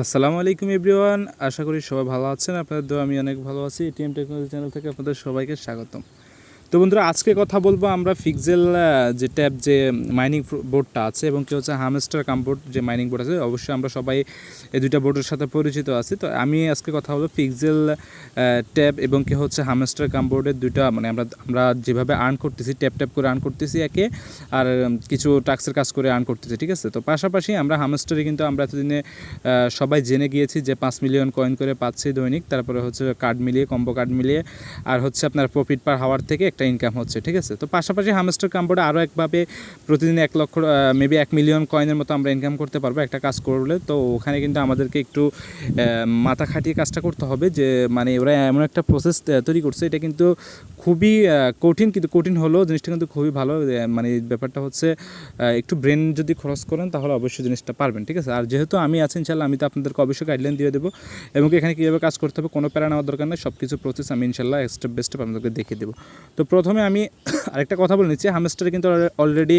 আসসালামু আলাইকুম এভরিওয়ান, আশা করি সবাই ভালো আছেন। আপনাদের দোয়া আমি অনেক ভালো আছি। এটিএম টেকনোলজি চ্যানেল থেকে আপনাদের সবাইকে স্বাগতম। তো বন্ধুরা, আজকে কথা বলব আমরা ফিক্সেল যে ট্যাব, যে মাইনিং বোর্ডটা আছে এবং কি হচ্ছে হামস্টার কামবোর্ড যে মাইনিং বোর্ড আছে, অবশ্যই আমরা সবাই এই দুইটা বোর্ডের সাথে পরিচিত আছি। তো আমি আজকে কথা বলব ফিক্সেল ট্যাব এবং কি হচ্ছে হামস্টার কামবোর্ডের দুইটা মানে আমরা আমরা যেভাবে আর্ন করতেছি ট্যাপ ট্যাপ করে আর্ন করতেছি একে, আর কিছু টাক্সের কাজ করে আর্ন করতেছি, ঠিক আছে? তো পাশাপাশি আমরা হামস্টারে কিন্তু আমরা এতদিনে সবাই জেনে গিয়েছি যে পাঁচ মিলিয়ন কয়েন করে পাচ্ছি দৈনিক, তারপরে হচ্ছে কার্ড মিলিয়ে কম্বো কার্ড মিলিয়ে, আর হচ্ছে আপনার প্রফিট পার হাওয়ার থেকে একটা ইনকাম হচ্ছে, ঠিক আছে? তো পাশাপাশি হামস্টার কাম্বোর্ডে আরও একভাবে প্রতিদিন এক লক্ষ মেবি এক মিলিয়ন কয়েনের মতো আমরা ইনকাম করতে পারব একটা কাজ করলে। তো ওখানে কিন্তু আমাদেরকে একটু মাথা খাটিয়ে কাজটা করতে হবে যে মানে ওরা এমন একটা প্রসেস তৈরি করছে, এটা কিন্তু খুবই কঠিন, কিন্তু কঠিন হলেও জিনিসটা কিন্তু খুবই ভালো মানে ব্যাপারটা হচ্ছে একটু ব্রেন যদি খরচ করেন তাহলে অবশ্যই জিনিসটা পারবেন, ঠিক আছে? আর যেহেতু আমি আছি ইনশাল্লাহ আমি তো আপনাদেরকে অবশ্যই গাইডলাইন দিয়ে দেবো এবং এখানে কীভাবে কাজ করতে হবে কোনো প্যারা নেওয়ার দরকার নেই সব কিছু প্রসেস আমি ইনশাল্লাহ স্টেপ বাই স্টেপ আপনাদেরকে দেখিয়ে দেবো। তো প্রথমে আমি আরেকটা কথা বলে নিচ্ছি। হামস্টারে কিন্তু অলরেডি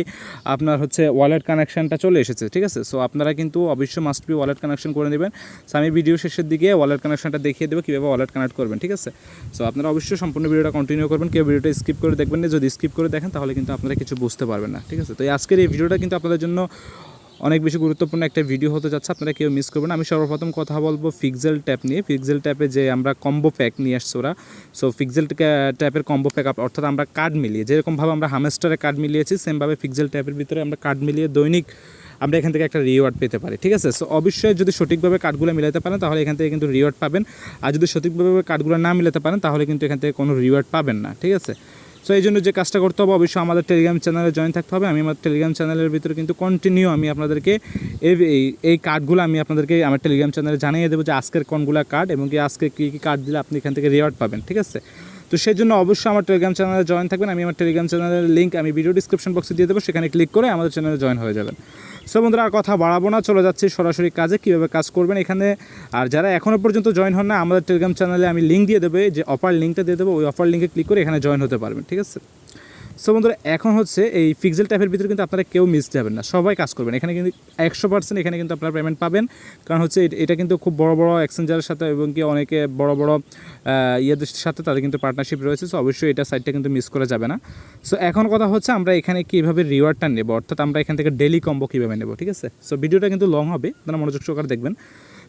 আপনার হচ্ছে ওয়ালেট কানেকশনটা চলে এসেছে, ঠিক আছে? সো আপনারা কিন্তু অবশ্যই মাস্ট বি ওয়ালেট কানেকশন করে নেবেন। সো আমি ভিডিও শেষের দিকে ওয়ালেট কানেকশনটা দেখিয়ে দেবো, কীভাবে ওয়ালেট কানেক্ট করবেন, ঠিক আছে? সো আপনারা অবশ্যই সম্পূর্ণ ভিডিওটা কন্টিনিউ করবেন। কেউ ভিডিওটা স্কিপ করে দেখবেন না। যদি স্কিপ করে দেখেন, তাহলে কিন্তু আপনারা কিছু বুঝতে পারবেন না, ঠিক আছে? তো এই আজকের এই ভিডিওটা কিন্তু আপনাদের জন্য অনেক বেশি গুরুত্বপূর্ণ একটা ভিডিও হতে যাচ্ছে, আপনারা কেউ মিস করবেন আমি সর্বপ্রথম কথা বলব ফিক্সেল ট্যাপ নিয়ে। ফিক্সেল ট্যাপে যে আমরা কম্বো প্যাক নিয়ে আসছি ওরা। সো ফিক্সেল ট্যাপের কম্বো প্যাক অর্থাৎ আমরা কার্ড মিলিয়ে, যেরকমভাবে আমরা হামেস্টারে কার্ড মিলিয়েছি সেমভাবে ফিক্সেল ট্যাপের ভিতরে আমরা কার্ড মিলিয়ে দৈনিক আমরা এখান থেকে একটা রিওয়ার্ড পেতে পারি, ঠিক আছে? সো অবশ্যই যদি সঠিকভাবে কার্ডগুলো মিলাতে পারেন, তাহলে এখান থেকে কিন্তু রিওয়ার্ড পাবেন। আর যদি সঠিকভাবে কার্ডগুলো না মিলাতে পারেন, তাহলে কিন্তু এখান থেকে কোনো রিওয়ার্ড পাবেন না, ঠিক আছে? সো এই জন্য যে কাজটা করতে হবে, অবশ্যই আমাদের টেলিগ্রাম চ্যানেলে জয়েন থাকতে হবে। আমি আমার টেলিগ্রাম চ্যানেলের ভিতরে কিন্তু কন্টিনিউ আমি আপনাদেরকে এই, এই- কার্ডগুলো আমি আপনাদেরকে আমার টেলিগ্রাম চ্যানেলে জানিয়ে দেবো যে আজকের কোনগুলো কার্ড এবং কি আজকে কী কী কার্ড দিলে আপনি এখান থেকে রিওয়ার্ড পাবেন, ঠিক আছে? তো সেই জন্য অবশ্যই আমার টেলিগ্রাম চ্যানেলে জয়েন থাকবেন। আমি আমার টেলিগ্রাম চ্যানেলের লিঙ্ক আমি ভিডিও ডিসক্রিপশন বক্সে দিয়ে দেবো। সেখানে ক্লিক করে আমাদের চ্যানেলে জয়েন হয়ে যাবেন। সো বন্ধুরা, আর কথা বাড়াবো না, চলে যাচ্ছি সরাসরি কাজে, কীভাবে কাজ করবেন এখানে। আর যারা এখনও পর্যন্ত জয়েন হন না, আমাদের টেলিগ্রাম চ্যানেলে আমি লিঙ্ক দিয়ে দেবে যে অফার লিঙ্কটা দিয়ে দেবো, ওই অফার লিঙ্কে ক্লিক করে এখানে জয়েন হতে পারবেন, ঠিক আছে? সো বন্ধুরা, এখন হচ্ছে এই ফিক্সেল ট্যাপের ভিতরে কিন্তু আপনারা কেউ মিস যাবেন না। সবাই কাজ করবেন। এখানে কিন্তু একশো পার্সেন্ট এখানে কিন্তু আপনারা পেমেন্ট পাবেন। কারণ হচ্ছে এট- এটা কিন্তু খুব বড় বড় এক্সচেঞ্জারের সাথে এবং কি অনেকে বড় বড় ইয়েদের সাথে তাদের কিন্তু পার্টনারশিপ রয়েছে। সো অবশ্যই এটা সাইটটা কিন্তু মিস করা যাবে না। সো এখন কথা হচ্ছে আমরা এখানে কীভাবে রিওয়ার্ডটা নেব? অর্থাৎ আমরা এখান থেকে ডেলি কম্বো কীভাবে নেব? ঠিক আছে? সো ভিডিওটা কিন্তু লং হবে। আপনারা মনোযোগ সহকারে দেখবেন।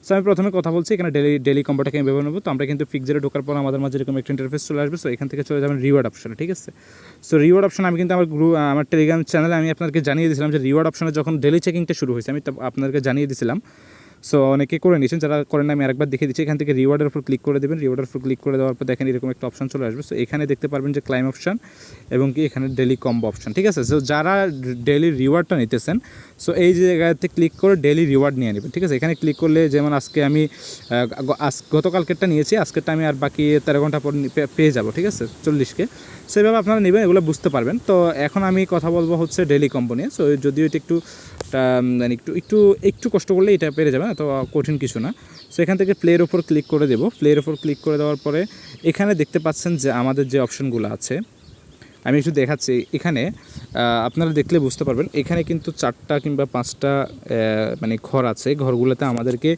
সো আমি প্রথমে কথা বলছি, এখানে ডেলি ডেলি কম্বোটাকে আমি ব্যবহার নেব তো আমরা কিন্তু ফিক্সেরে ঢোকার পর আমাদের মাঝে এরকম একটা ইন্টারফেস চলে আসবে। সো এখান থেকে চলে যাবেন রিওয়ার্ড অপশনে ঠিক আছে? সো রিওয়ার্ড অপশন আমি কিন্তু আমার গ্রুপ আমার টেলিগ্রাম চ্যানেলে আমি আপনাকে জানিয়ে দিয়েছিলাম যে রিওয়ার্ড অপশনে যখন ডেলি চেকিংটা শুরু হয়েছে, আমি আপনাদেরকে জানিয়ে দিয়েছিলাম। সো অনেকে করে নিয়েছেন, যারা করেন আমি আরেকবার দেখে দিচ্ছি। এখান থেকে রিওয়ার্ডের উপর ক্লিক করে দেবেন। রিওয়ার্ডের উপর ক্লিক করে দেওয়ার পর দেখেন এরকম একটা অপশন চলে আসবে। সো এখানে দেখতে পারবেন যে ক্লাইম অপশন এবং কি এখানে ডেলি কম্বো অপশন ঠিক আছে? সো যারা ডেলি রিওয়ার্ডটা নিতেছেন সো এই জায়গাতে ক্লিক করে ডেলি রিওয়ার্ড নিয়ে নেবেন, ঠিক আছে? এখানে ক্লিক করলে যেমন আজকে আমি আজ, গতকালকেরটা নিয়েছি, আজকেরটা আমি আর বাকি তেরো ঘণ্টা পর পেয়ে যাব, ঠিক আছে? চল্লিশকে। সেভাবে আপনারা নেবেন, এগুলো বুঝতে পারবেন। তো এখন আমি কথা বলব হচ্ছে ডেলি কম্বো নিয়ে। সো যদিও এটা একটু মানে একটু একটু একটু কষ্ট করলে এটা পেরে যাবে না তো কঠিন কিছু না। সো এখান থেকে প্লের ওপর ক্লিক করে দেবো। প্লের ওপর ক্লিক করে দেওয়ার পরে এখানে দেখতে পাচ্ছেন যে আমাদের যে অপশনগুলো আছে আমি একটু দেখাচ্ছি। এখানে আপনারা দেখলে বুঝতে পারবেন, এখানে কিন্তু চারটা কিংবা পাঁচটা মানে ঘর আছে। ঘরগুলোতে আমাদেরকে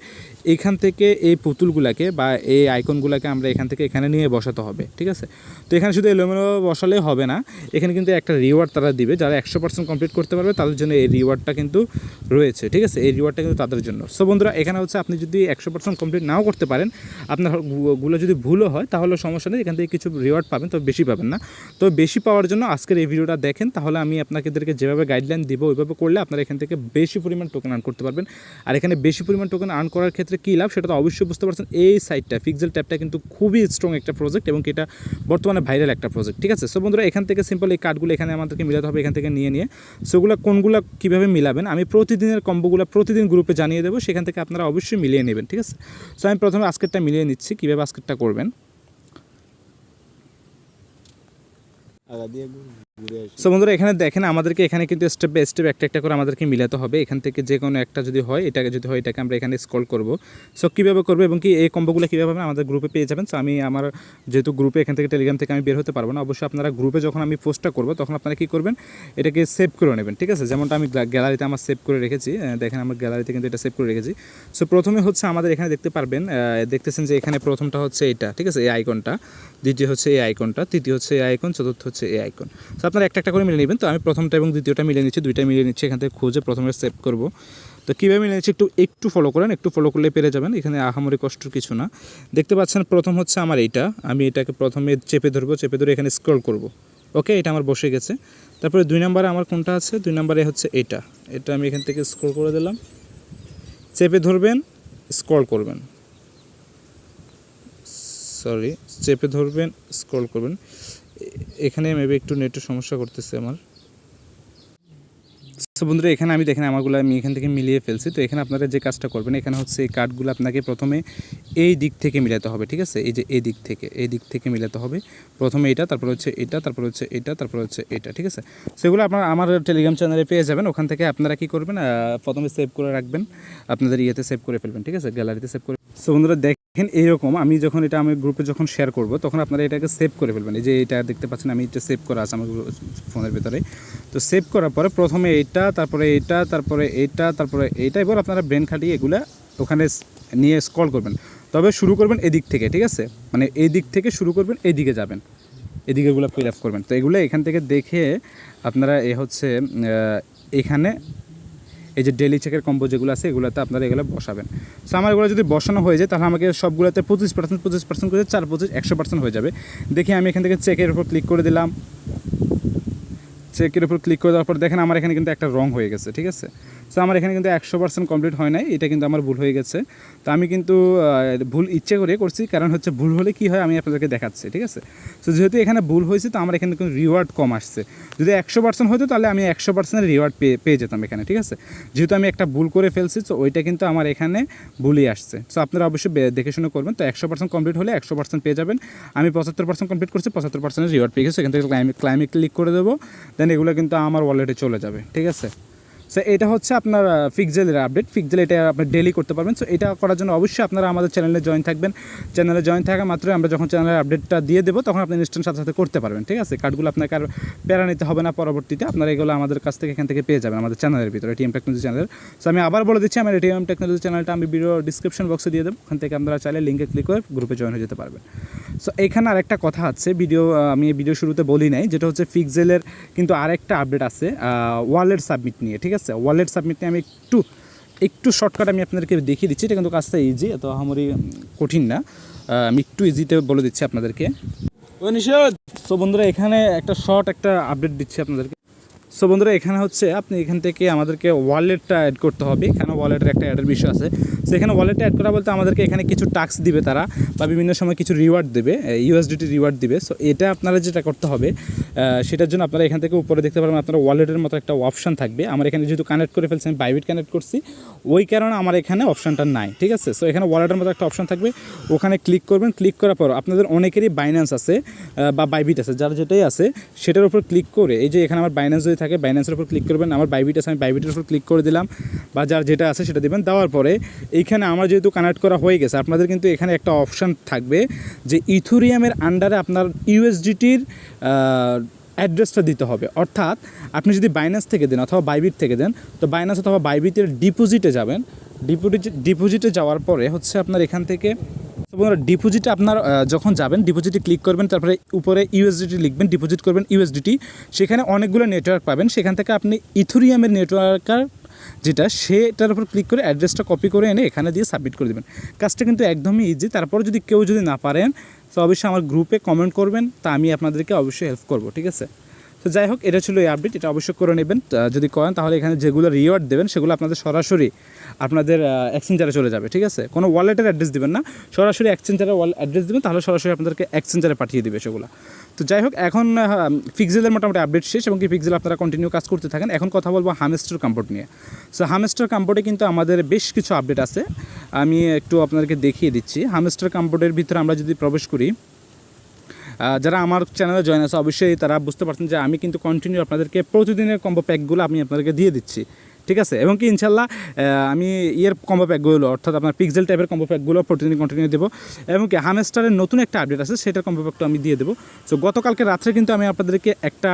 এখান থেকে এই পুতুলগুলোকে বা এই আইকনগুলোকে আমরা এখান থেকে এখানে নিয়ে বসাতে হবে, ঠিক আছে? তো এখানে শুধু এলোমেলো বসালে হবে না, এখানে কিন্তু একটা রিওয়ার্ড তারা দিবে, যারা একশো পার্সেন্ট কমপ্লিট করতে পারবে তাদের জন্য এই রিওয়ার্ডটা কিন্তু রয়েছে, ঠিক আছে? এই রিওয়ার্ডটা কিন্তু তাদের জন্য। সো বন্ধুরা, এখানে হচ্ছে আপনি যদি একশো পার্সেন্ট কমপ্লিট নাও করতে পারেন, আপনারগুলো যদি ভুলও হয়, তাহলে সমস্যা নেই, এখান থেকে কিছু রিওয়ার্ড পাবেন তো বেশি পাবেন না। তো বেশি পাওয়ার জন্য আজকের এই ভিডিওটা দেখেন, তাহলে আমি আপনাদেরকে যেভাবে গাইডলাইন দিব, ওইভাবে করলে আপনারা এখান থেকে বেশি পরিমাণ টোকেন আর্ন করতে পারবেন। আর এখানে বেশি পরিমাণ টোকেন আর্ন করার ক্ষেত্রে কী লাভ সেটা তো অবশ্যই বুঝতে পারছেন। এই সাইটটা ফিক্সেল ট্যাপটা কিন্তু খুবই স্ট্রং একটা প্রজেক্ট এবং এটা বর্তমানে ভাইরাল একটা প্রজেক্ট ঠিক আছে? সো বন্ধুরা, এখান থেকে সিম্পল এই কার্ডগুলো এখানে আমাদেরকে মিলাতে হবে, এখান থেকে নিয়ে নিয়ে। সেগুলো কোনগুলো কীভাবে মিলাবেন? আমি প্রতিদিনের কম্বোগুলো প্রতিদিন গ্রুপে জানিয়ে দেবো, সেখান থেকে আপনারা অবশ্যই মিলিয়ে নেবেন, ঠিক আছে? সো আমি প্রথমে আজকেরটা মিলিয়ে নিচ্ছি, কীভাবে আজকেরটা করবেন। সো বন্ধুরা, এখানে দেখেন আমাদেরকে এখানে কিন্তু স্টেপ বাই স্টেপ একটা একটা করে আমাদেরকে মিলাতে হবে। এখান থেকে যে কোনো একটা যদি হয়, এটাকে যদি হয়, এটাকে আমরা এখানে স্কল করব। সো কীভাবে করব এবং কি এই কম্বোগুলো কীভাবে হবে আমাদের গ্রুপে পেয়ে যাবেন? সো আমি আমার যেহেতু গ্রুপে এখান থেকে টেলিগ্রাম থেকে আমি বের হতে পারব না, অবশ্যই আপনারা গ্রুপে যখন আমি পোস্টটা করব, তখন আপনারা কী করবেন? এটাকে সেভ করে নেবেন, ঠিক আছে? যেমনটা আমি গ্যালারিতে আমার সেভ করে রেখেছি। দেখেন আমার গ্যালারিতে কিন্তু এটা সেভ করে রেখেছি। সো প্রথমে হচ্ছে আমাদের এখানে দেখতে পারবেন দেখতেছেন যে এখানে প্রথমটা হচ্ছে এটা, ঠিক আছে? এই আইকনটা দ্বিতীয় হচ্ছে এই আইকনটা তৃতীয় হচ্ছে এই আইকন চতুর্থ হচ্ছে এই আইকন আপনারা একটা একটা করে মিলে নেবেন। তো আমি প্রথমটা এবং দ্বিতীয়টা মিলে নিচ্ছি, দুইটা মিলে নিচ্ছি, এখান থেকে খুঁজে প্রথমে সেভ করব। তো কীভাবে মিলে নিচ্ছি একটু একটু ফলো করেন, একটু ফলো করলে পেরে যাবেন। এখানে আহামরি কষ্ট কিছু না। দেখতে পাচ্ছেন প্রথম হচ্ছে আমার এইটা। আমি এটাকে প্রথমে চেপে ধরবো, চেপে ধরে এখানে স্ক্রল করব। ওকে এটা আমার বসে গেছে। তারপরে দুই নম্বরে আমার কোনটা আছে? দুই নম্বরে হচ্ছে এটা। এটা আমি এখান থেকে স্ক্রল করে দিলাম। চেপে ধরবেন স্ক্রল করবেন। সরি চেপে ধরবেন স্ক্রল করবেন। এখানে মেবি একটু নেটের সমস্যা করতেছে আমার। সো বন্ধুরা, এখানে আমি দেখেন আমারগুলো আমি এখান থেকে মিলিয়ে ফেলছি। তো এখানে আপনারা যে কাজটা করবেন, এখানে হচ্ছে এই কার্ডগুলো আপনাকে প্রথমে এই দিক থেকে মিলাতে হবে, ঠিক আছে? এই যে এই দিক থেকে, এই দিক থেকে মিলাতে হবে। প্রথমে এটা, তারপর হচ্ছে এটা, তারপর হচ্ছে এটা, তারপর হচ্ছে এটা, ঠিক আছে? সেগুলো আপনারা আমার টেলিগ্রাম চ্যানেলে পেয়ে যাবেন। ওখান থেকে আপনারা কি করবেন প্রথমে সেভ করে রাখবেন। আপনাদের ইয়েতে সেভ করে ফেলবেন, ঠিক আছে? গ্যালারিতে সেভ করে সো বন্ধুরা, দেখেন এইরকম। আমি যখন এটা আমি গ্রুপে যখন শেয়ার করব, তখন আপনারা এটাকে সেভ করে ফেলবেন। এই যে এটা দেখতে পাচ্ছেন, আমি এটা সেভ করা আছে আমার ফোনের ভিতরে। তো সেভ করার পরে প্রথমে এটা, তারপরে এটা তারপরে এটা, তারপরে এইটা এবার আপনারা ব্রেন খাটিয়ে এগুলা ওখানে নিয়ে স্ক্রল করবেন। তবে শুরু করবেন এদিক থেকে, ঠিক আছে? মানে এই দিক থেকে শুরু করবেন এই দিকে যাবেন। এদিকে এগুলো ফিল আপ করবেন। তো এগুলো এখান থেকে দেখে আপনারা এ হচ্ছে এখানে এই যে ডেলি চেকের কম্বো যেগুলো আছে, এগুলোতে আপনারা এগুলো বসাবেন। সো আমার এগুলো যদি বসানো হয়ে যায়, তাহলে আমাকে সবগুলোতে পঁচিশ পার্সেন্ট পঁচিশ পার্সেন্ট করে চার, পঁচিশ, একশো পার্সেন্ট হয়ে যাবে। দেখি আমি এখান থেকে চেকের উপর ক্লিক করে দিলাম। চেকের উপর ক্লিক করে দেওয়ার পর দেখেন আমার এখানে কিন্তু একটা রং হয়ে গেছে, ঠিক আছে? সো আমার এখানে কিন্তু একশো পার্সেন্ট কমপ্লিট হয় নাই, এটা কিন্তু আমার ভুল হয়ে গেছে। তো আমি কিন্তু ভুল ইচ্ছে করে করছি, কারণ হচ্ছে ভুল হলে কি হয় আমি আপনাদেরকে দেখাচ্ছি, ঠিক আছে? সো যেহেতু এখানে ভুল হয়েছে, তো আমার এখানে কিন্তু রিওয়ার্ড কম আসছে। যদি একশো পার্সেন্ট হতো, তাহলে আমি একশো পার্সেন্টের রিওয়ার্ড পেয়ে পেয়ে যেতাম এখানে, ঠিক আছে? যেহেতু আমি একটা ভুল করে ফেলছি, তো ওইটা কিন্তু আমার এখানে ভুলই আসছে। সো আপনারা অবশ্যই দেখে শুনে করবেন। তো একশো পার্সেন্ট কমপ্লিট হলে একশো পার্সেন্ট পেয়ে যাবেন। আমি পঁচাত্তর পার্সেন্ট কমপ্লিট করছি, পঁচাত্তর পার্সেন্টের রিওয়ার্ড পেয়ে গেছি। এখান থেকে ক্লাইমে ক্লাইমে ক্লিক করে দেবো। দেন এগুলো কিন্তু আমার ওয়ালেটে চলে যাবে, ঠিক আছে? সো এটা হচ্ছে আপনার ফিক্সেলের আপডেট ফিক্সেল এটা আপনি ডেলি করতে পারবেন। সো এটা করার জন্য অবশ্যই আপনারা আমাদের চ্যানেলে জয়েন থাকবেন। চ্যানেলে জয়েন থাকা মাত্রই আমরা যখন চ্যানেলের আপডেটটা দিয়ে দেবো, তখন আপনি ইনস্ট্যান্ট সাথে সাথে করতে পারবেন, ঠিক আছে? কার্ডগুলো আপনাকে আর প্যারা নিতে হবে না পরবর্তীতে। আপনারা এগুলো আমাদের কাছ থেকে এখান থেকে পেয়ে যাবেন আমাদের চ্যানেলের ভিতরে টিএম টেকনোলজি চ্যানেল সো আমি আবার বলে দিচ্ছি, আমার এটিএম টেকনোলজি চ্যানেলটা আমি ভিডিও ডিসক্রিপশন বক্সে দিয়ে দেবো। ওখান থেকে আপনারা চাইলে লিঙ্কে ক্লিক করে গ্রুপে জয়েন হয়ে যেতে পারবেন। সো এখানে আরেকটা কথা আছে ভিডিও আমি ভিডিও শুরুতে বলি নাই, যেটা হচ্ছে ফিক্সেলের কিন্তু আরেকটা আপডেট আছে ওয়ালেট সাবমিট নিয়ে, ঠিক আছে? ওয়ালেট সাবমিটে আমি একটু একটু শর্টকাট আমি আপনাদেরকে দেখিয়ে দিচ্ছি এটা কিন্তু কাজটা ইজি এত আমারই কঠিন না। আমি একটু ইজিতে বলে দিচ্ছি আপনাদেরকে। সো বন্ধুরা এখানে একটা শর্ট একটা আপডেট দিচ্ছি আপনাদেরকে। সো বন্ধুরা এখানে হচ্ছে আপনি এখান থেকে আমাদেরকে ওয়ালেটটা অ্যাড করতে হবে। এখানে ওয়ালেটের একটা অ্যাডের বিষয় আছে। সো এখানে ওয়ালেটটা অ্যাড করা বলতে আমাদেরকে এখানে কিছু টাস্ক দিবে তারা বা বিভিন্ন সময় কিছু রিওয়ার্ড দেবে ইউএসডিটি রিওয়ার্ড দিবে। সো এটা আপনারা যেটা করতে হবে সেটার জন্য আপনারা এখান থেকে উপরে দেখতে পারবেন আপনারা ওয়ালেটের মতো একটা অপশন থাকবে। আমার এখানে যেহেতু কানেক্ট করে ফেলছি, আমি বাইবিট কানেক্ট করছি, ওই কারণে আমার এখানে অপশানটা নাই, ঠিক আছে? সো এখানে ওয়ালেটের মতো একটা অপশন থাকবে, ওখানে ক্লিক করবেন ক্লিক করার পর আপনাদের অনেকেরই বাইন্যান্স আছে বা বাইবিট আছে, যার যেটাই আছে, সেটার উপর ক্লিক করে, এই যে এখানে আমার বাইন্যান্স যদি থাকে বাইন্যান্সের উপর ক্লিক করবেন, আমার বাইবিট আছে, আমি বাইবিটের উপর ক্লিক করে দিলাম, বা যার যেটা আছে সেটা দিবেন। দেওয়ার পরে এইখানে আমার যেহেতু কানেক্ট করা হয়ে গেছে, আপনাদের কিন্তু এখানে একটা অপশন থাকবে যে ইথুরিয়ামের আন্ডারে আপনার ইউএসডিটির অ্যাড্রেসটা দিতে হবে। অর্থাৎ আপনি যদি বাইন্যান্স থেকে দেন অথবা বাইবিট থেকে দেন, তো বাইন্যান্স অথবা বাইবিটের ডিপোজিটে যাবেন। ডিপোজিট ডিপোজিটে যাওয়ার পরে হচ্ছে আপনার এখান থেকে ডিপোজিটে আপনার যখন যাবেন ডিপোজিটে ক্লিক করবেন, তারপরে উপরে ইউএসডিটি লিখবেন ডিপোজিট করবেন ইউএসডিটি সেখানে অনেকগুলো নেটওয়ার্ক পাবেন। সেখান থেকে আপনি ইথুরিয়ামের নেটওয়ার্কার যেটা, সেটার উপর ক্লিক করে অ্যাড্রেসটা কপি করে এনে এখানে দিয়ে সাবমিট করে দেবেন। কাজটা কিন্তু একদমই ইজি তারপর যদি কেউ যদি না পারেন, তো অবশ্যই আমার গ্রুপে কমেন্ট করবেন। তা আমি আপনাদেরকে অবশ্যই হেল্প করব, ঠিক আছে? তো যাই হোক, এটা ছিল এই আপডেট এটা অবশ্যই করে নেবেন। যদি করেন, তাহলে এখানে যেগুলো রিওয়ার্ড দেবেন, সেগুলো আপনাদের সরাসরি আপনাদের এক্সচেঞ্জারে চলে যাবে, ঠিক আছে? কোনো ওয়ালেটের অ্যাড্রেস দেবেন না, সরাসরি এক্সচেঞ্জারে ওয়াল অ্যাড্রেস দেবেন, তাহলে সরাসরি আপনাদেরকে এক্সচেঞ্জারে পাঠিয়ে দেবে সেগুলো। তো যাই হোক, এখন ফিক্সেলের মোটামুটি আপডেট শেষ এবং কি ফিক্সেল আপনারা কন্টিনিউ কাজ করতে থাকেন। এখন কথা বলব হামেস্টার কাম্পোর্ট নিয়ে। সো হামেস্টার কাম্পোর্টে কিন্তু আমাদের বেশ কিছু আপডেট আছে। আমি একটু আপনাদেরকে দেখিয়ে দিচ্ছি। হামেস্টার কাম্পোর্টের ভিতরে আমরা যদি প্রবেশ করি যারা আমার চ্যানেলে জয়েন আছে, অবশ্যই তারা বুঝতে পারছেন যে আমি কিন্তু কন্টিনিউ আপনাদেরকে প্রতিদিনের কম্বো প্যাকগুলো আমি আপনাদেরকে দিয়ে দিচ্ছি। ঠিক আছে? এবং কি ইনশাল্লাহ আমি ইয়ের কম্বো প্যাকগুলো অর্থাৎ আপনার পিক্সেল টাইপের কম্বো প্যাকগুলো প্রতিদিন কন্টিনিউ দেবো। এবং কি হামেস্টারের নতুন একটা আপডেট আছে, সেটার কম্বো প্যাকটা আমি দিয়ে দেবো। সো গতকালকে রাত্রে কিন্তু আমি আপনাদেরকে একটা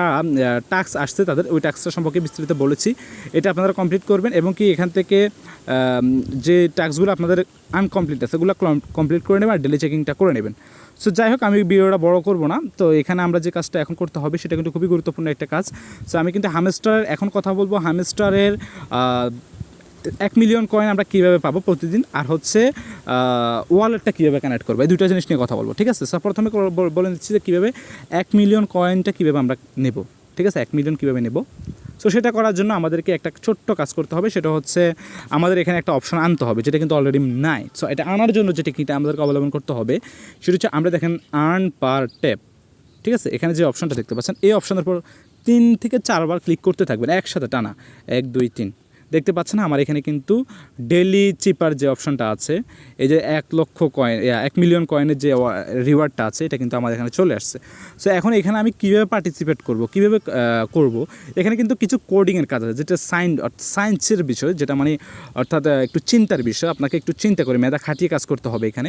টাস্ক আসছে তাদের, ওই টাস্কটা সম্পর্কে বিস্তারিত বলেছি। এটা আপনারা কমপ্লিট করবেন এবং কি এখান থেকে যে টাস্কগুলো আপনাদের আনকমপ্লিট আছে সেগুলো কমপ্লিট করে নেবেন আর ডেলি চেকিংটা করে নেবেন। সো যাই হোক আমি ভিডিওটা বড় করব না। তো এখানে আমরা যে কাজটা এখন করতে হবে, সেটা কিন্তু খুবই গুরুত্বপূর্ণ একটা কাজ। সো আমি কিন্তু হামেস্টারের এখন কথা বলব হামেস্টারের এক মিলিয়ন কয়েন আমরা কীভাবে পাবো প্রতিদিন? আর হচ্ছে ওয়ালেটটা কীভাবে কানেক্ট করব? এই দুটো জিনিস নিয়ে কথা বলব, ঠিক আছে? সব প্রথমে বলে দিচ্ছি যে কীভাবে এক মিলিয়ন কয়েনটা কীভাবে আমরা নেব। ঠিক আছে, এক মিলিয়ন কীভাবে নেব? সো সেটা করার জন্য আমাদেরকে একটা ছোট্ট কাজ করতে হবে, সেটা হচ্ছে আমাদের এখানে একটা অপশন আনতে হবে, যেটা কিন্তু অলরেডি নাই। সো এটা আনার জন্য যে টেকনিকটা আমাদেরকে অবলম্বন করতে হবে, সেটা হচ্ছে আমরা দেখেন আর্ন পার ট্যাপ ঠিক আছে? এখানে যে অপশনটা দেখতে পাচ্ছেন, এই অপশনের পর তিন থেকে চারবার ক্লিক করতে থাকবেন, একসাথে টানা, এক, দুই, তিন। দেখতে পাচ্ছেন আমার এখানে কিন্তু ডেলি চিপার যে অপশনটা আছে, এই যে এক লক্ষ কয়েন এক মিলিয়ন কয়েনের যে রিওয়ার্ডটা আছে, এটা কিন্তু আমার এখানে চলে আসছে। সো এখন এখানে আমি কীভাবে পার্টিসিপেট করব? কীভাবে করব? এখানে কিন্তু কিছু কোডিংয়ের কাজ আছে, যেটা সাইন সায়েন্সের বিষয়, যেটা মানে অর্থাৎ একটু চিন্তার বিষয়, আপনাকে একটু চিন্তা করে মেধা খাটিয়ে কাজ করতে হবে এখানে।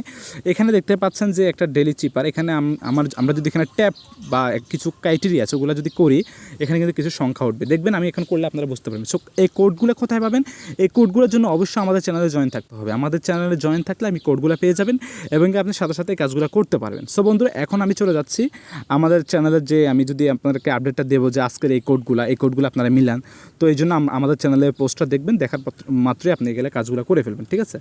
এখানে দেখতে পাচ্ছেন যে একটা ডেলি চিপার এখানে আম- আমার, আমরা যদি এখানে ট্যাপ বা কিছু ক্রাইটেরিয়া আছে, ওগুলো যদি করি, এখানে কিন্তু কিছু সংখ্যা উঠবে। দেখবেন আমি এখন করলে আপনারা বুঝতে পারবেন। সো এই কোডগুলো কোথায় পাবেন? এই কোডগুলোর জন্য অবশ্যই আমাদের চ্যানেলে জয়েন থাকতে হবে। আমাদের চ্যানেলে জয়েন থাকলে আমি কোডগুলো পেয়ে যাবেন এবং আপনি সাথে সাথে কাজগুলো করতে পারবেন। সো বন্ধুরা, এখন আমি চলে যাচ্ছি। আমাদের চ্যানেলের যে আমি যদি আপনাদেরকে আপডেটটা দেবো যে আজকের এই কোডগুলো এই কোডগুলো আপনারা মিলান, তো এই জন্য আমাদের চ্যানেলের পোস্টটা দেখবেন, দেখার মাত্রই আপনি গেলে কাজগুলো করে ফেলবেন, ঠিক আছে?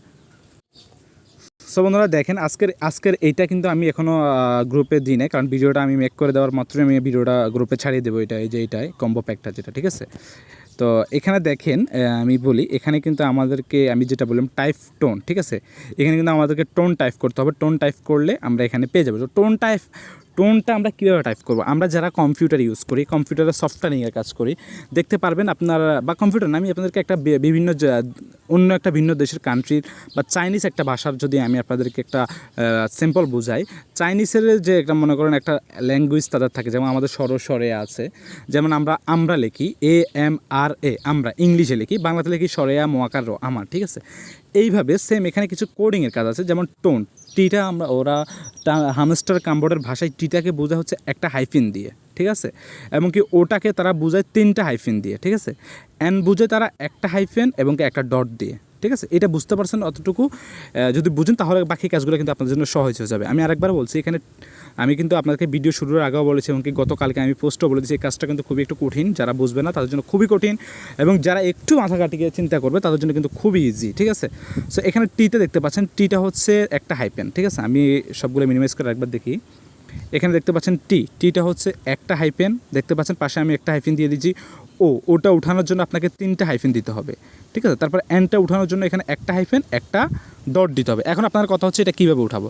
সো বন্ধুরা, দেখেন আজকের আজকের এইটা কিন্তু আমি এখনও গ্রুপে দিই নাই, কারণ ভিডিওটা আমি মেক করে দেওয়ার মাত্রই আমি ভিডিওটা গ্রুপে ছাড়িয়ে দেবো এটা এই যে এইটাই কম্বো প্যাকটা যেটা, ঠিক আছে? তো এখানে দেখেন আমি বলি, এখানে কিন্তু আমাদেরকে, আমি যেটা বললাম টাইপ টোন ঠিক আছে? এখানে কিন্তু আমাদেরকে টোন টাইপ করতে হবে। টোন টাইপ করলে আমরা এখানে পেয়ে যাব। তো টোন টাইপ টোনটা আমরা কীভাবে টাইপ করব? আমরা যারা কম্পিউটার ইউজ করি কম্পিউটারের সফটওয়্যারিংয়ের কাজ করি, দেখতে পারবেন আপনার, বা কম্পিউটার না, আমি আপনাদেরকে একটা বিভিন্ন অন্য একটা ভিন্ন দেশের কান্ট্রির বা চাইনিজ একটা ভাষার যদি আমি আপনাদেরকে একটা সিম্পল বোঝাই চাইনিজের যে একটা মনে করেন একটা ল্যাঙ্গুয়েজ তাদের থাকে, যেমন আমাদের স্বরে আছে, যেমন আমরা আমরা লিখি এ এম আর এ আমরা ইংলিশে লিখি, বাংলাতে লিখি সরেয়া মোয়াকার আমার, ঠিক আছে? এইভাবে সেম এখানে কিছু কোডিংয়ের কাজ আছে, যেমন টোন। টিটা আমরা, ওরা হামস্টার কাম্বোর্ডের ভাষায় টিটাকে বোঝা হচ্ছে একটা হাইফিন দিয়ে, ঠিক আছে? এমনকি ওটাকে তারা বোঝায় তিনটা হাইফিন দিয়ে, ঠিক আছে? অ্যান বুঝে তারা একটা হাইফেন এবং একটা ডট দিয়ে। ঠিক আছে? এটা বুঝতে পারছেন অতটুকু। যদি বুঝেন তাহলে বাকি কাজগুলো কিন্তু আপনার জন্য সহজ হয়ে যাবে। আমি আরেকবার বলছি, এখানে আমি কিন্তু আপনাকে ভিডিও শুরুর আগেও বলেছি, এমনকি গতকালকে আমি পোস্টও বলে দিয়েছি এই কাজটা কিন্তু খুবই একটু কঠিন। যারা বুঝবে না, তাদের জন্য খুবই কঠিন এবং যারা একটু মাথা কাটিয়ে চিন্তা করবে, তাদের জন্য কিন্তু খুবই ইজি ঠিক আছে? সো এখানে টিতে দেখতে পাচ্ছেন টিটা হচ্ছে একটা হাইপেন ঠিক আছে? আমি সবগুলো মিনিমাইজ করে একবার দেখি। এখানে দেখতে পাচ্ছেন টি টিটা হচ্ছে একটা হাইপেন দেখতে পাচ্ছেন? পাশে আমি একটা হাইফেন দিয়ে দিচ্ছি। ও, ওটা উঠানোর জন্য আপনাকে তিনটা হাইফেন দিতে হবে। ঠিক আছে? তারপর এনটা উঠানোর জন্য এখানে একটা হাইফেন একটা ডট দিতে হবে। এখন আপনার কথা হচ্ছে এটা কীভাবে উঠাবো?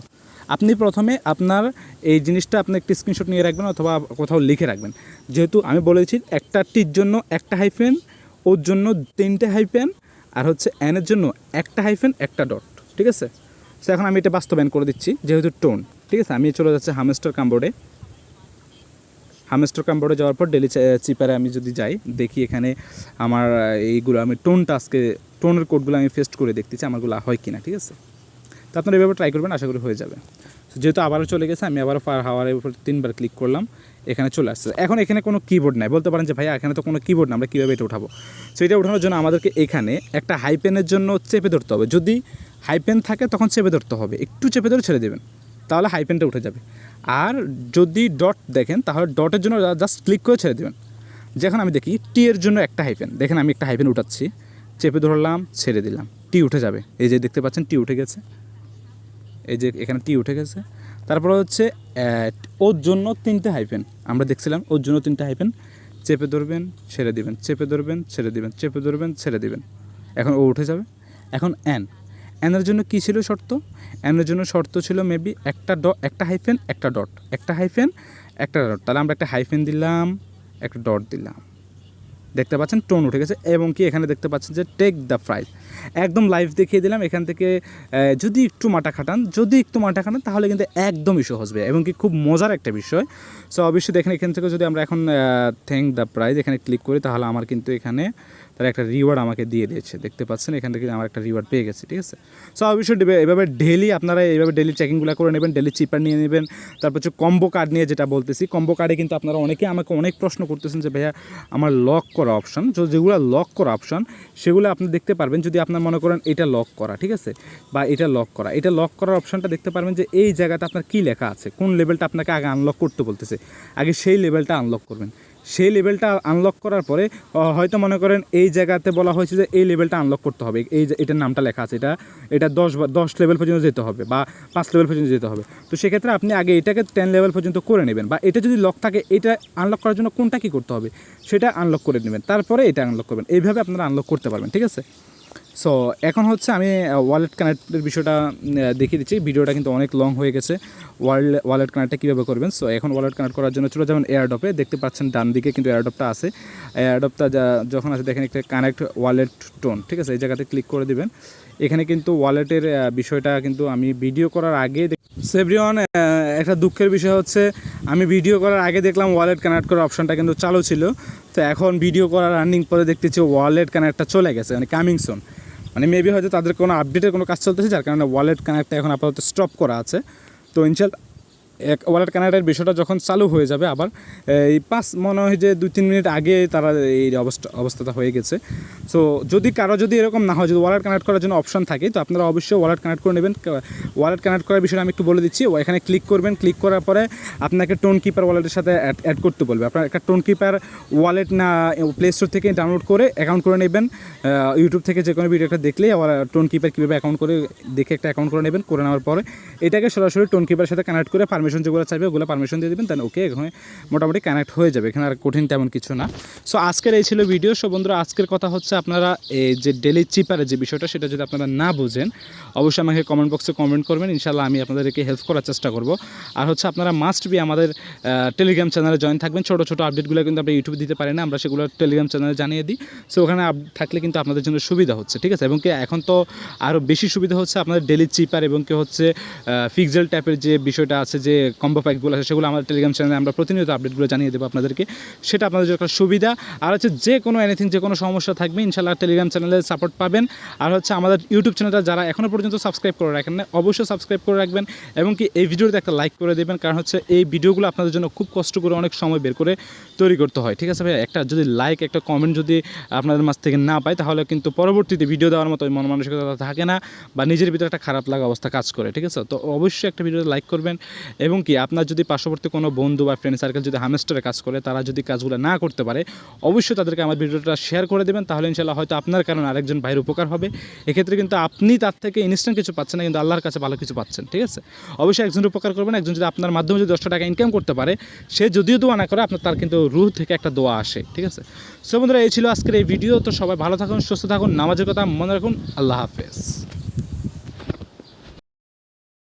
আপনি প্রথমে আপনার এই জিনিসটা আপনি একটি স্ক্রিনশট নিয়ে রাখবেন অথবা কোথাও লিখে রাখবেন। যেহেতু আমি বলেছি একটা টির জন্য একটা হাইফেন ওর জন্য তিনটে হাইফেন আর হচ্ছে অ্যানের জন্য একটা হাইফেন একটা ডট ঠিক আছে? সো এখন আমি এটা বাস্তবায়ন করে দিচ্ছি, যেহেতু টোন ঠিক আছে? আমি চলে যাচ্ছি হামেস্টার কাম্বোর্ডে হামেস্টার কাম্বোর্ডে যাওয়ার পর ডেলি চিপারে আমি যদি যাই, দেখি এখানে আমার এইগুলো আমি টোনটা আজকে টোনের কোডগুলো আমি ফেস্ট করে দেখতেছি, আমারগুলো হয় কিনা, ঠিক আছে? তো আপনারা এভাবে ট্রাই করবেন, আশা করি হয়ে যাবে। যেহেতু আবারও চলে গেছে, আমি আবারও ফার হাওয়ারের উপর তিনবার ক্লিক করলাম, এখানে চলে আসছে। এখন এখানে কোনো কিবোর্ড নাই, বলতে পারেন যে, ভাইয়া, এখানে তো কোনো কিবোর্ড না, আমরা কীভাবে এটা উঠাবো? সো এটা উঠানোর জন্য আমাদেরকে এখানে একটা হাইপেনের জন্য চেপে ধরতে হবে। যদি হাইপেন থাকে, তখন চেপে ধরতে হবে। একটু চেপে ধরে ছেড়ে দেবেন, তাহলে হাইপেনটা উঠে যাবে। আর যদি ডট দেখেন, তাহলে ডটের জন্য জাস্ট ক্লিক করে ছেড়ে দেবেন। যখন আমি দেখি টি এর জন্য একটা হাইপেন দেখেন আমি একটা হাইপেন উঠাচ্ছি। চেপে ধরলাম, ছেড়ে দিলাম। টি উঠে যাবে। এই যে দেখতে পাচ্ছেন টি উঠে গেছে। এই যে এখানে টি উঠে গেছে। তারপরে হচ্ছে ওর জন্য তিনটে হাইপেন আমরা দেখছিলাম, ওর জন্য তিনটে হাইপেন চেপে ধরবেন, ছেড়ে দিবেন। চেপে ধরবেন, ছেড়ে দিবেন। চেপে ধরবেন, ছেড়ে দিবেন। এখন ও উঠে যাবে। এখন অ্যান অ্যানের জন্য কী ছিল শর্ত? এনার জন্য শর্ত ছিল মেবি একটা ড একটা হাইফেন একটা ডট একটা হাইফেন একটা ডট তাহলে আমরা একটা হাইফেন দিলাম, একটা ডট দিলাম। দেখতে পাচ্ছেন, টোন উঠে গেছে এবং কি এখানে দেখতে পাচ্ছেন যে টেক দ্য প্রাইজ একদম লাইভ দেখিয়ে দিলাম, এখান থেকে যদি একটু মাথা খাটান, যদি একটু মাথা খাটান, তাহলে কিন্তু একদমই সহজ হবে এবং কি খুব মজার একটা বিষয়। সো অবশ্যই দেখেন, এখান থেকে যদি আমরা এখন থ্যাংক দ্য প্রাইজ এখানে ক্লিক করি, তাহলে আমার কিন্তু এখানে তারা একটা রিওয়ার্ড আমাকে দিয়ে দিয়েছে। দেখতে পাচ্ছেন, এখান থেকে আমার একটা রিওয়ার্ড পেয়ে গেছে, ঠিক আছে? সো অবশ্যই এভাবে ডেলি আপনারা এইভাবে ডেলি চেকিংগুলো করে নেবেন ডেলি চিপার নিয়ে নেবেন। তারপর হচ্ছে কম্বো কার্ড নিয়ে যেটা বলতেছি কম্বো কার্ডে কিন্তু আপনারা অনেকে আমাকে অনেক প্রশ্ন করতেছেন যে, ভাইয়া, আমার লক করা অপশন যেগুলো লক করা অপশান সেগুলো আপনি দেখতে পারবেন যদি আপনার মনে করেন এটা লক করা, ঠিক আছে? বা এটা লক করা। এটা লক করার অপশানটা দেখতে পারবেন যে এই জায়গাতে আপনার কী লেখা আছে, কোন লেভেলটা আপনাকে আগে আনলক করতে বলতেছে। আগে সেই লেভেলটা আনলক করবেন। সেই লেভেলটা আনলক করার পরে হয়তো মনে করেন এই জায়গাতে বলা হয়েছে যে এই লেভেলটা আনলক করতে হবে। এই এটার নামটা লেখা আছে, এটা এটা দশ বা, দশ লেভেল পর্যন্ত যেতে হবে বা পাঁচ লেভেল পর্যন্ত যেতে হবে। তো সেক্ষেত্রে আপনি আগে এটাকে টেন লেভেল পর্যন্ত করে নেবেন বা এটা যদি লক থাকে, এটা আনলক করার জন্য কোনটা কী করতে হবে, সেটা আনলক করে নেবেন। তারপরে এটা আনলক করবেন। এইভাবে আপনারা আনলক করতে পারবেন, ঠিক আছে? সো এখন হচ্ছে আমি ওয়ালেট কানেক্টের বিষয়টা দেখিয়ে দিচ্ছি। ভিডিওটা কিন্তু অনেক লং হয়ে গেছে। ওয়ালেট ওয়ালেট কানেক্টটা কীভাবে করবেন? সো এখন ওয়ালেট কানেক্ট করার জন্য চলে যাবেন এয়ারডপে দেখতে পাচ্ছেন ডান দিকে কিন্তু এয়ারডপটা আছে। এয়ারডপটা যখন আছে, দেখেন একটা কানেক্ট ওয়ালেট টোন ঠিক আছে? এই জায়গাতে ক্লিক করে দিবেন। এখানে কিন্তু ওয়ালেটের বিষয়টা কিন্তু আমি ভিডিও করার আগে সেভরিওয়ান একটা দুঃখের বিষয় হচ্ছে, আমি ভিডিও করার আগে দেখলাম ওয়ালেট কানেক্ট করার অপশনটা কিন্তু চালু ছিল। তো এখন ভিডিও করার রানিং পরে দেখতেছি ওয়ালেট কানেক্টটা চলে গেছে মানে কামিং সোন মানে মেবি হয়তো তাদের কোনো আপডেটের কোনো কাজ চলতেছে, যার কারণে ওয়ালেট কানেক্টটা এখন আপাতত স্টপ করা আছে। তো ইনশাল এক ওয়ালেট কানেক্টের বিষয়টা যখন চালু হয়ে যাবে আবার, এই পাঁচ, মনে হয় যে দুই, তিন মিনিট আগে তারা এই অবস্থা, অবস্থাটা হয়ে গেছে। সো যদি কারও যদি এরকম না হয়, যদি ওয়ালেট কানেক্ট করার জন্য অপশন থাকে, তো আপনারা অবশ্যই ওয়ালেট কানেক্ট করে নেবেন। ওয়ালেট কানেক্ট করার বিষয়টা আমি একটু বলে দিচ্ছি। এখানে ক্লিক করবেন। ক্লিক করার পরে আপনাকে টোন কিপার ওয়ালেটের সাথে অ্যাড অ্যাড করতে বলবে। আপনার একটা টোন কিপার ওয়ালেট না প্লে স্টোর থেকে ডাউনলোড করে অ্যাকাউন্ট করে নেবেন। ইউটিউব থেকে যে কোনো ভিডিওটা দেখলেই আবার টোন কিপার কীভাবে অ্যাকাউন্ট করে, দেখে একটা অ্যাকাউন্ট করে নেবেন, করে নেওয়ার পরে এটাকে সরাসরি টোন কিপারের সাথে কানেক্ট করে পারমিশন যেগুলো চাইবে, ওগুলো পারমিশন দিয়ে দেবেন দেন ওকে এখানে মোটামুটি কানেক্ট হয়ে যাবে। এখানে আর কঠিন তেমন কিছু না। সো আজকের এই ছিল ভিডিও সো বন্ধুরা, আজকের কথা হচ্ছে আপনারা এই যে ডেলি চিপারের যে বিষয়টা, সেটা যদি আপনারা না বুঝেন, অবশ্যই আমাকে কমেন্ট বক্সে কমেন্ট করবেন। ইনশাল্লাহ আমি আপনাদেরকে হেল্প করার চেষ্টা করব। আর হচ্ছে আপনারা মাস্ট বি আমাদের টেলিগ্রাম চ্যানেলে জয়েন থাকবেন। ছোটো ছোটো আপডেটগুলো কিন্তু আমরা ইউটিউবে দিতে পারি না, আমরা সেগুলো টেলিগ্রাম চ্যানেলে জানিয়ে দিই। সো ওখানে থাকলে কিন্তু আপনাদের জন্য সুবিধা হচ্ছে, ঠিক আছে? এবং কি এখন তো আরও বেশি সুবিধা হচ্ছে আপনাদের ডেলি চিপার এবং কি হচ্ছে ফিক্সেল টাইপের যে বিষয়টা আছে যে কম্বো প্যাকগুলো আছে, সেগুলো আমাদের টেলিগ্রাম চ্যানেলে আমরা প্রতিনিয়ত আপডেটগুলো জানিয়ে দেবো আপনাদেরকে। সেটা আপনাদের জন্য একটা সুবিধা। আর হচ্ছে যে কোনো এনিথিং যে কোনো সমস্যা থাকবে ইনশাল্লাহ টেলিগ্রাম চ্যানেলে সাপোর্ট পাবেন। আর হচ্ছে আমাদের ইউটিউব চ্যানেলটা যারা এখনও পর্যন্ত সাবস্ক্রাইব করে রাখেন না অবশ্যই সাবস্ক্রাইব করে রাখবেন এবং কি এই ভিডিওতে একটা লাইক করে দেবেন, কারণ হচ্ছে এই ভিডিওগুলো আপনাদের জন্য খুব কষ্ট করে অনেক সময় বের করে তৈরি করতে হয়। ঠিক আছে ভাই একটা যদি লাইক একটা কমেন্ট যদি আপনাদের মাছ থেকে না পাই তাহলে কিন্তু পরবর্তীতে ভিডিও দেওয়ার মতো মন মানসিকতা থাকে না বা নিজের ভিতরে একটা খারাপ লাগা অবস্থা কাজ করে। ঠিক আছে? তো অবশ্যই একটা ভিডিওতে লাইক করবেন এবং কি আপনার যদি পার্শ্ববর্তী কোনো বন্ধু বা ফ্রেন্ড সার্কেল যদি হামেস্টারে কাজ করে, তারা যদি কাজগুলো না করতে পারে, অবশ্যই তাদেরকে আমার ভিডিওটা শেয়ার করে দেবেন, তাহলে ইনশাল্লাহ হয়তো আপনার কারণে আরেকজন ভাইয়ের উপকার হবে। এক্ষেত্রে কিন্তু আপনি তার থেকে ইনস্ট্যান্ট কিছু পাচ্ছেন না, কিন্তু আল্লাহর কাছে ভালো কিছু পাচ্ছেন, ঠিক আছে? অবশ্যই একজন উপকার করবেন, একজন যদি আপনার মাধ্যমে যদি দশটা টাকা ইনকাম করতে পারে, সে যদিও দোয়া না করে, আপনার তার কিন্তু রুহ থেকে একটা দোয়া আসে, ঠিক আছে? সো বন্ধুরা, এই ছিল আজকের এই ভিডিও, তো সবাই ভালো থাকুন, সুস্থ থাকুন, নামাজের কথা মনে রাখুন, আল্লাহ হাফেজ।